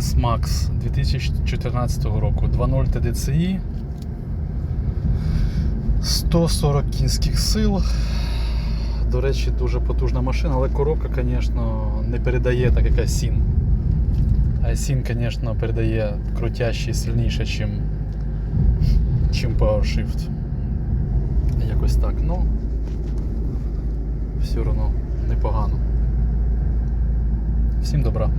Max 2014 року. 2.0 TDCi. 140 кінських сил. До речі, дуже потужна машина, але коробка, звісно, не передає так, як Асін. Асін, звісно, передає крутяще і сильніше, чим, чим PowerShift. Якось так. Ну, все одно непогано. Всім добра.